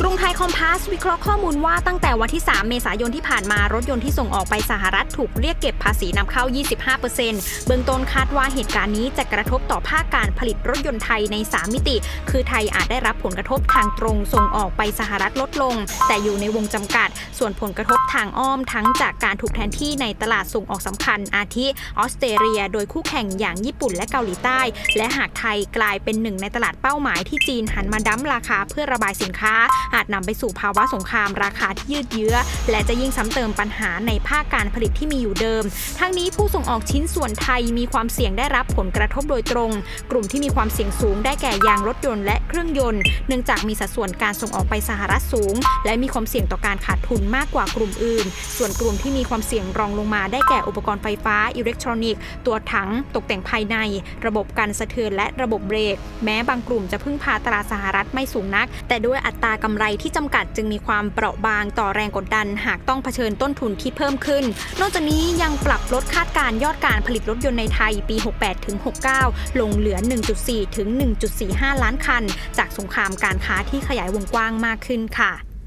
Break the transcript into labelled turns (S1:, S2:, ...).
S1: กรุงไทยคอมพาสวิเคราะห์ข้อมูลว่าตั้งแต่วันที่ 3 เมษายนที่ผ่านมารถยนต์ที่ส่งออกไปสหรัฐถูกเรียกเก็บภาษีนำเข้า 25%เบื้องต้นคาดว่าเหตุการณ์นี้จะกระทบต่อภาคการผลิตรถยนต์ไทยใน 3 มิติ คือไทยอาจได้รับผลกระทบทางตรงส่งออกไปสหรัฐลดลง แต่อยู่ในวงจำกัด ส่วนผลกระทบทางอ้อมทั้งจากการถูกแทนที่ในตลาดส่งออกสำคัญ อาทิออสเตรเลีย โดยคู่แข่งอย่างญี่ปุ่นและเกาหลีใต้ และหากไทยกลายเป็นหนึ่งในตลาดเป้าหมายที่จีนหันมาดั้มราคาเพื่อระบายสินค้าอาจนำไปสู่ภาวะสงครามราคาที่ยืดเยื้อ และจะยิ่งซ้ำเติมปัญหาในภาคการผลิตที่มีอยู่เดิม ทั้งนี้ผู้ส่งออกชิ้นส่วนไทยมีความเสี่ยงได้รับผลกระทบโดยตรง กลุ่มที่มีความเสี่ยงสูงได้แก่ยางรถยนต์และเครื่องยนต์ เนื่องจากมีสัดส่วนการส่งออกไปสหรัฐสูง และมีความเสี่ยงต่อการขาดทุนมากกว่ากลุ่มอื่น ส่วนกลุ่มที่มีความเสี่ยงรองลงมาได้แก่อุปกรณ์ไฟฟ้าอิเล็กทรอนิกส์ตัวถัง ตกแต่งภายใน ระบบกันสะเทือนและระบบเบรก แม้บางกลุ่มจะพึ่งพาตลาดสหรัฐไม่สูงนัก แต่ด้วยอัตรากำไรที่จำกัดจึงมีความเปราะบางต่อแรงกดดัน หากต้องเผชิญต้นทุนที่เพิ่มขึ้น นอกจากนี้ยังปรับลดคาดการยอดการผลิตรถยนต์ในไทยปี 68-69 ลงเหลือ 1.4 ถึง 1.45 ล้านคัน จากสงครามการค้าที่ขยายวงกว้างมากขึ้นค่ะ